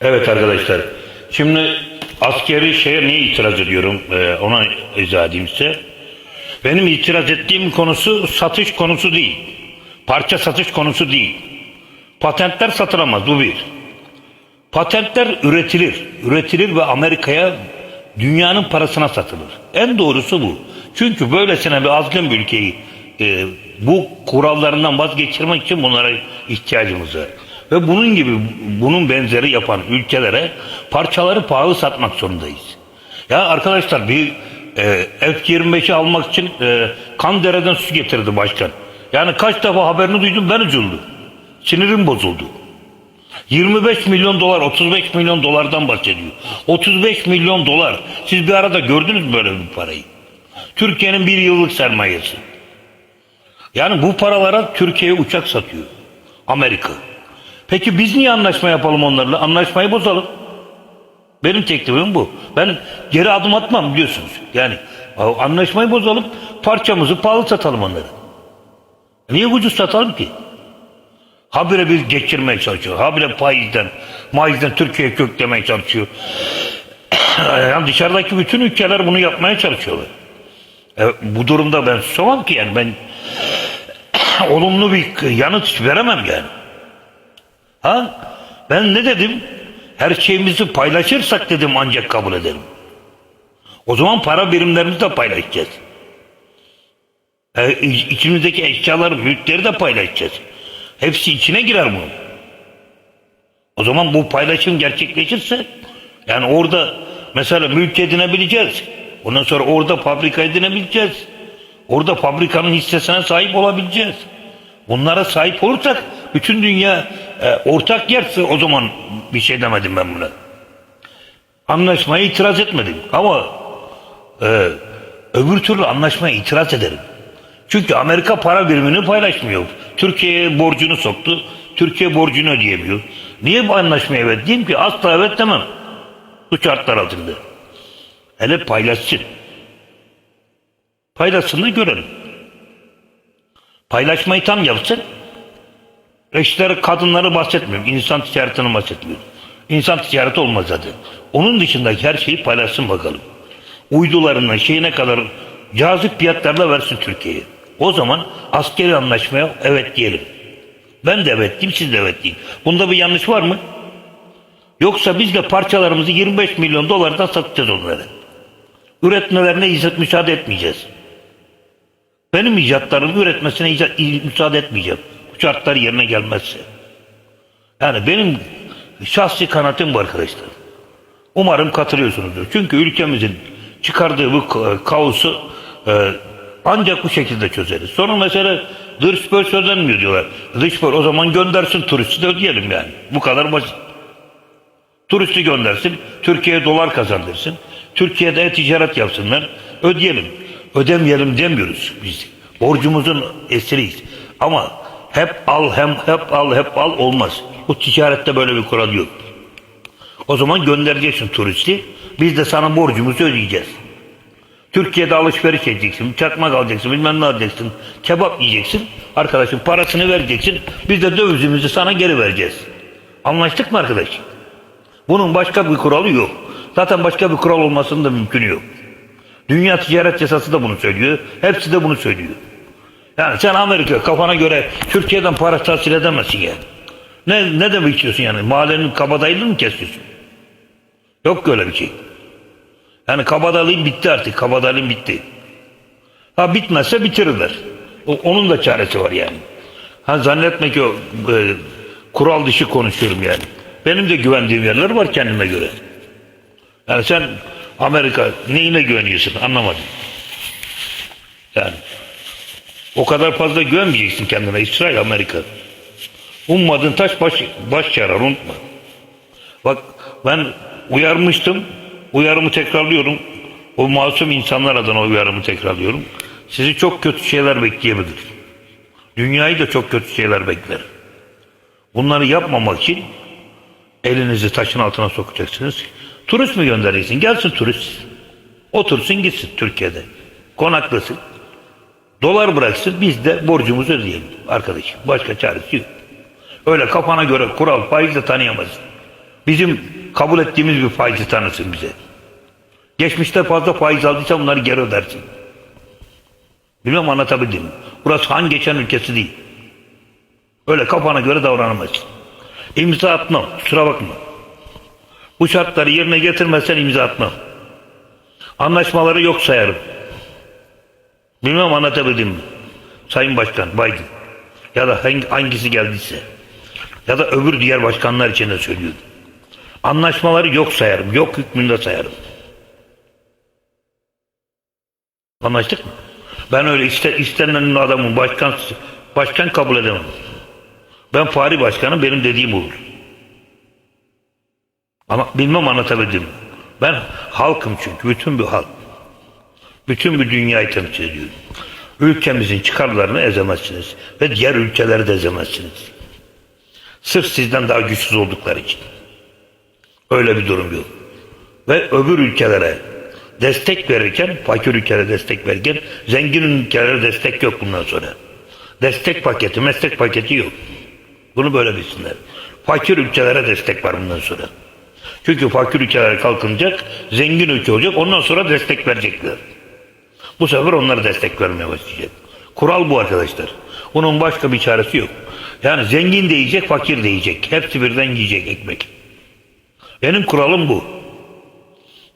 Evet arkadaşlar. Şimdi askeri şeye niye itiraz ediyorum Ee, ona izah edeyim size. Benim itiraz ettiğim konusu satış konusu değil. Parça satış konusu değil. Patentler satılamaz bu bir. Patentler üretilir. Üretilir ve Amerika'ya dünyanın parasına satılır. En doğrusu bu. Çünkü böylesine bir azgın bir ülkeyi e, bu kurallarından vazgeçirmek için bunlara ihtiyacımız var. Ve bunun gibi bunun benzeri yapan ülkelere parçaları pahalı satmak zorundayız. Ya arkadaşlar bir e, F-25'i almak için e, Kandere'den su getirdi başkan. Yani kaç defa haberini duydum ben üzüldüm. Sinirim bozuldu. 25 milyon dolar, 35 milyon dolardan bahsediyor. 35 milyon dolar. Siz bir arada gördünüz mü böyle bir parayı? Türkiye'nin bir yıllık sermayesi. Yani bu paralara Türkiye'ye uçak satıyor. Amerika. Peki biz niye anlaşma yapalım onlarla? Anlaşmayı bozalım. Benim teklifim bu. Ben geri adım atmam biliyorsunuz. Yani anlaşmayı bozalım, parçamızı pahalı satalım onlara. Niye ucuz satalım ki? Habire bir geçirmeye çalışıyor. Habire faizden, maizden Türkiye'ye köklemeye çalışıyor. yani dışarıdaki bütün ülkeler bunu yapmaya çalışıyorlar. E, bu durumda ben susamam ki yani ben olumlu bir yanıt veremem yani. Ha? Ben ne dedim? Her şeyimizi paylaşırsak dedim ancak kabul ederim. O zaman para birimlerimizi de paylaşacağız. E, içimizdeki eşyaları, mülkleri de paylaşacağız. Hepsi içine girer bunun. O zaman bu paylaşım gerçekleşirse yani orada mesela mülk edinebileceğiz. Ondan sonra orada fabrika edinebileceğiz. Orada fabrikanın hissesine sahip olabileceğiz. Bunlara sahip olursak bütün dünya e, ortak yerse o zaman bir şey demedim ben buna. Anlaşmaya itiraz etmedim ama e, öbür türlü anlaşmaya itiraz ederim. Çünkü Amerika para birimini paylaşmıyor. Türkiye'ye borcunu soktu. Türkiye borcunu ödeyemiyor. Niye bu anlaşmaya evet diyeyim ki asla evet demem. Bu şartlar altında. Hele paylaşsın. Paylaşsın da görelim. Paylaşmayı tam yapsın. Eşleri, kadınları bahsetmiyorum. İnsan ticaretini bahsetmiyorum. İnsan ticareti olmaz zaten. Onun dışındaki her şeyi paylaşsın bakalım. Uydularından şeyine kadar cazip fiyatlarla versin Türkiye'ye. O zaman askeri anlaşmaya evet diyelim. Ben de evet diyeyim, siz de evet deyin. Bunda bir yanlış var mı? Yoksa biz de parçalarımızı 25 milyon dolardan satacağız onlara. Üretmelerine icat müsaade etmeyeceğiz. Benim icatlarımı üretmesine icat, müsaade etmeyeceğim. Bu şartlar yerine gelmezse. Yani benim şahsi kanaatim bu arkadaşlar. Umarım katılıyorsunuzdur. Çünkü ülkemizin çıkardığı bu ka- kaosu e, ancak bu şekilde çözeriz. Sonra mesela dış borç ödenmiyor diyorlar. Dış borç o zaman göndersin turisti de ödeyelim yani. Bu kadar basit. Turisti göndersin, Türkiye'ye dolar kazandırsın. Türkiye'de e-ticaret yapsınlar, ödeyelim. Ödemeyelim demiyoruz biz. Borcumuzun esiriyiz. Ama hep al hem hep al hep al olmaz. Bu ticarette böyle bir kural yok. O zaman göndereceksin turisti. Biz de sana borcumuzu ödeyeceğiz. Türkiye'de alışveriş edeceksin, çakmak alacaksın, bilmem ne alacaksın, kebap yiyeceksin. Arkadaşın parasını vereceksin. Biz de dövizimizi sana geri vereceğiz. Anlaştık mı arkadaş? Bunun başka bir kuralı yok. Zaten başka bir kural olmasının da mümkünü yok. Dünya Ticaret Yasası da bunu söylüyor. Hepsi de bunu söylüyor. Yani sen Amerika kafana göre Türkiye'den para tahsil edemezsin ya. Ne, ne demek istiyorsun yani? Mahallenin kabadayılığını mı kesiyorsun? Yok öyle bir şey. Yani kabadayılığın bitti artık. Kabadayılığın bitti. Ha bitmezse bitirirler. O, onun da çaresi var yani. Ha zannetme ki o, e, kural dışı konuşuyorum yani. Benim de güvendiğim yerler var kendime göre. Yani sen Amerika neyine güveniyorsun anlamadım. Yani o kadar fazla güvenmeyeceksin kendine İsrail Amerika. Ummadığın taş baş, baş çarar unutma. Bak ben uyarmıştım. Uyarımı tekrarlıyorum. O masum insanlar adına uyarımı tekrarlıyorum. Sizi çok kötü şeyler bekleyebilir. Dünyayı da çok kötü şeyler bekler. Bunları yapmamak için elinizi taşın altına sokacaksınız. Turist mi göndereceksin? Gelsin turist. Otursun gitsin Türkiye'de. Konaklasın. Dolar bıraksın biz de borcumuzu ödeyelim arkadaşım. Başka çaresi yok. Öyle kafana göre kural faizle tanıyamazsın. Bizim kabul ettiğimiz bir faizi tanısın bize. Geçmişte fazla faiz aldıysa bunları geri ödersin. Bilmem anlatabildim? Burası han geçen ülkesi değil. Öyle kafana göre davranamazsın. İmza atmam. Kusura bakma. Bu şartları yerine getirmezsen imza atmam. Anlaşmaları yok sayarım. Bilmem anlatabildim mi? Sayın Başkan Biden ya da hangi- hangisi geldiyse ya da öbür diğer başkanlar için de söylüyorum. Anlaşmaları yok sayarım. Yok hükmünde sayarım. Anlaştık mı? Ben öyle iste, istenilen adamın başkan başkan kabul edemem. Ben Fahri Başkanım benim dediğim olur. Ama bilmem anlatabildim. Ben halkım çünkü bütün bir halk. Bütün bir dünyayı temsil ediyorum. Ülkemizin çıkarlarını ezemezsiniz. Ve diğer ülkeleri de ezemezsiniz. Sırf sizden daha güçsüz oldukları için. Öyle bir durum yok. Ve öbür ülkelere destek verirken, fakir ülkelere destek verirken, zengin ülkelere destek yok bundan sonra. Destek paketi, meslek paketi yok. Bunu böyle bilsinler. Fakir ülkelere destek var bundan sonra. Çünkü fakir ülkeler kalkınacak, zengin ülke olacak, ondan sonra destek verecekler. Bu sefer onlara destek vermeye başlayacak. Kural bu arkadaşlar. Bunun başka bir çaresi yok. Yani zengin de yiyecek, fakir de yiyecek. Hepsi birden yiyecek ekmek. Benim kuralım bu.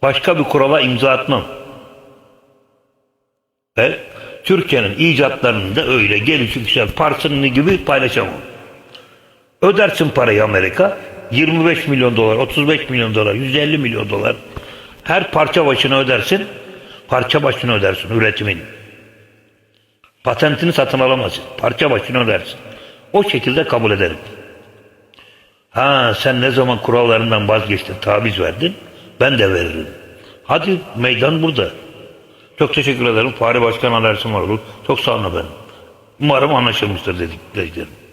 Başka bir kurala imza atmam. Ve Türkiye'nin icatlarını da öyle gelişik güzel parsını gibi paylaşamam. Ödersin parayı Amerika. 25 milyon dolar, 35 milyon dolar, 150 milyon dolar. Her parça başına ödersin. Parça başına ödersin üretimin. Patentini satın alamazsın. Parça başına ödersin. O şekilde kabul ederim. Ha sen ne zaman kurallarından vazgeçtin, taviz verdin, ben de veririm. Hadi meydan burada. Çok teşekkür ederim. Fahri Başkan Alersin var olur. Çok sağ olun efendim. Umarım anlaşılmıştır dedik. dediklerim.